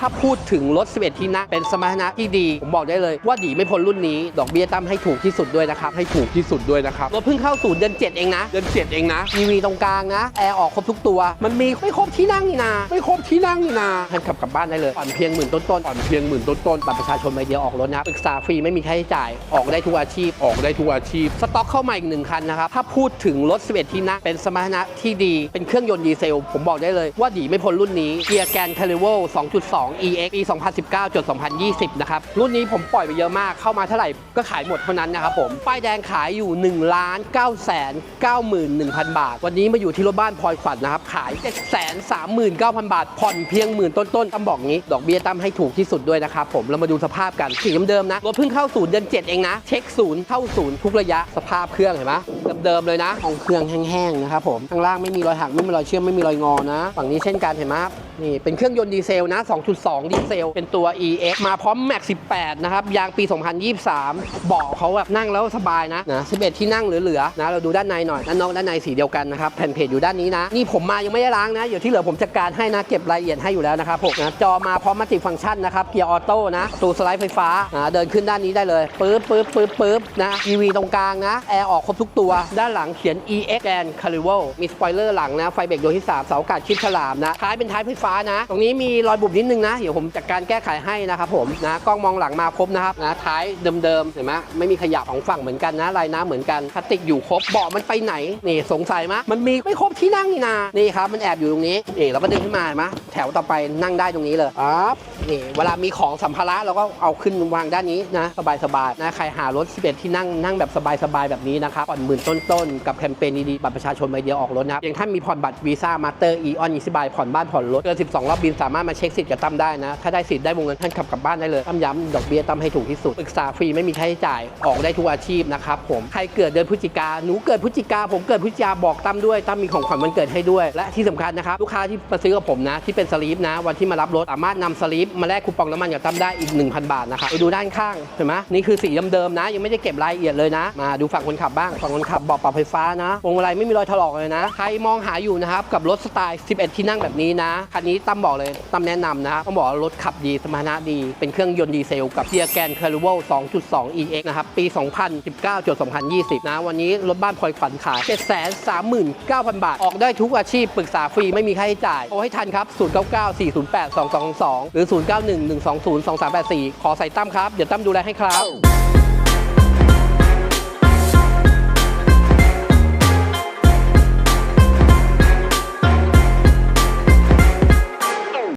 ถ้าพูดถึงรถ 11 ที่นั่งเป็นสมรรถนะที่ดี ผมบอกได้เลยว่าดีไม่พ้นรุ่นนี้ ดอกเบี้ยตั้มให้ถูกที่สุดด้วยนะครับ ให้ถูกที่สุดด้วยนะครับ รถเพิ่งเข้าสู่เดือน 7 เองนะ เดือน 7 เองนะ EV ตรงกลางนะ แอร์ออกครบทุกตัว มันมีไม่ครบที่นั่งนี่นา ไม่ครบที่นั่งนี่นาท่านขับกลับบ้านได้เลยอ่อนเพียงหมื่นต้นต้นอ่อนเพียงหมื่นต้นต้นบัตรประชาชนใบเดียวออกรถนะปรึกษาฟรีไม่มีค่าใช้จ่าย ออกได้ทุกอาชีพ ออกได้ทุกอาชีพ สต็อกเข้ามาอีกหนึ่งคันนะครับ ถ้าพูดถึงรถ 11 ที่นั่งเป็นสมรรถนะที่ดี เป็นเครื่องยนต์ดีเซล ผมบอกได้เลยว่าดีไม่พ้นรุ่นนี้เกียร์แกนคาริโว2.2 2 EX ปี 2019จด2020 นะครับ รุ่นนี้ผมปล่อยไปเยอะมาก เข้ามาเท่าไหร่ก็ขายหมดเท่านั้นนะครับผม ป้ายแดงขายอยู่ 1 9 9 1 0 0 0 บาท วันนี้มาอยู่ที่รถบ้านพลอยขวัญนนะครับ ขาย 7 3 9 0 0 0 บาท ผ่อนเพียงหมื่นต้นๆต้องบอกงี้ ดอกเบี้ยตั้มให้ถูกที่สุดด้วยนะครับผม เรามาดูสภาพกันสีเดิมๆนะ รถเพิ่งเข้าศูนย์เดือน 7 เองนะ เช็คศูนย์เข้าศูนย์ทุกระยะ สภาพเครื่องเห็นไหมเดิมๆเลยนะ ของเครื่องแห้งๆนะครับผม ข้างล่างไม่มีรอยหักไม่มีรอยเชื่อมไม่มีรอยงอนะ ฝั่งนี้เช่นกันเห็นไหม นี่เป็นเครื่องยนต์ดีเซลนะ 2.2 ดีเซล เป็นตัว EX มาพร้อมแม็ก18 นะครับ ยางปี 2023 เบาะเขาแบบนั่งแล้วสบายนะนะ 11 ที่นั่งเหลือๆนะ เราดูด้านในหน่อย ด้านนอกด้านในสีเดียวกันนะครับ แผ่นเพจอยู่ด้านนี้นะ นี่ผมมายังไม่ได้ล้างนะ เดี๋ยวที่เหลือผมจัดการให้นะ เก็บรายละเอียดให้อยู่แล้วนะครับผมนะจอมาพร้อมมัลติฟังก์ชันนะครับ เกียร์ออโต้นะประตูสไลด์ไฟฟ้านะเดินขึ้นด้านนี้ได้เลยปึ๊บปึ๊บปึ๊บปึ๊บนะ EV ตรงกลางนะ แอร์ออกครบทุกตัว ด้านหลังเขียน EX and Carnival มีสปอยเลอร์หลังนะ ไฟเบรกดวงที่3เสาอากาศชิดฉลามนะท้ายเป็นท้ายไฟฟ้านะ ตรงนี้มีรอยบุบนิดนึงนะ เดี๋ยวผมจัดการแก้ไขให้นะครับผมนะกล้องมองหลังมาครบนะครับนะท้ายเดิมๆเห็นไหมไม่มีขยับของฝั่งเหมือนกันนะลายน้ำเหมือนกันพลาสติกอยู่ครบเบาะมันไปไหนนี่สงสัยไหมมันมีไม่ครบที่นั่งนี่นานี่ครับมันแอบอยู่ตรงนี้นี่เราก็ดึงขึ้นมาเห็นไหมแถวต่อไปนั่งได้ตรงนี้เลยปั๊บนี่เวลามีของสัมภาระเราก็เอาขึ้นวางด้านนี้นะสบายๆนะใครหารถ 11 ที่นั่งนั่งแบบสบายๆแบบนี้นะครับผ่อนหมื่นต้นๆกับแคมเปญดีๆบัตรประชาชนใบเดียวออกรถนะครับอย่างท่านมีผ่อนบัตรวีซ่ามาสเตอร์อีออนอีสบายผ่อนบ้านผ่อนรถเกิน12 รอบบินสามารถมาเช็คสิทธิ์กับตั้มได้นะ ถ้าได้สิทธิ์ได้วงเงินท่านขับกลับบ้านได้เลยตั้มย้ำดอกเบี้ยตั้มให้ถูกที่สุดปรึกษาฟรีไม่มีค่าใช้จ่ายออกได้ทุกอาชีพนะครับผมใครเกิดเดือนพฤศจิกาหนูเกิดพฤศจิกาผมเกิดพฤศจิกาบอกตั้มด้วยตั้มมีของขวัญวันเกิดให้ด้วย และที่สำคัญนะครับลูกค้าที่มาซื้อกับผมนะที่เป็นสลีปนะวันที่มารับรถสามารถนำสลีปมาแลกคูปองน้ำมันกับตั้มได้อีก 1,000 บาทนะครับไปดูด้านข้างเห็นไหมนี่คือสีเดิมๆนะ ยังไม่ได้เก็บรายละเอียดเลยนะ มาดูฝั่งคนขับบ้างฝั่งคนขับบาะปรับไฟฟ้านะวงมาลัยไม่มีรอยถลอกเลยนะ ใครมองหาอยู่นะครับกับรถสไตล์ 11 ที่นั่งแบบนี้นะคันนี้ตั้มบอกเลยตั้มแนะนำนะต้องบอกว่ารถขับดีสมรรถนะดี เป็นเครื่องยนต์ดีเซลกับเกียร์แกนคาริเวล2.2 EX นะครับ ปี 2019จด2020 นะ วันนี้รถบ้านพลอยขวัญขาย 739,000 บาท ออกได้ทุกอาชีพ ปรึกษาฟรี ไม่มีค่าใช้จ่ายโทรให้ทันครับ 099 408 2222 หรือ 091 120 2384 ขอใส่ตั้มครับ เดี๋ยวตั้มดูแลให้ครับ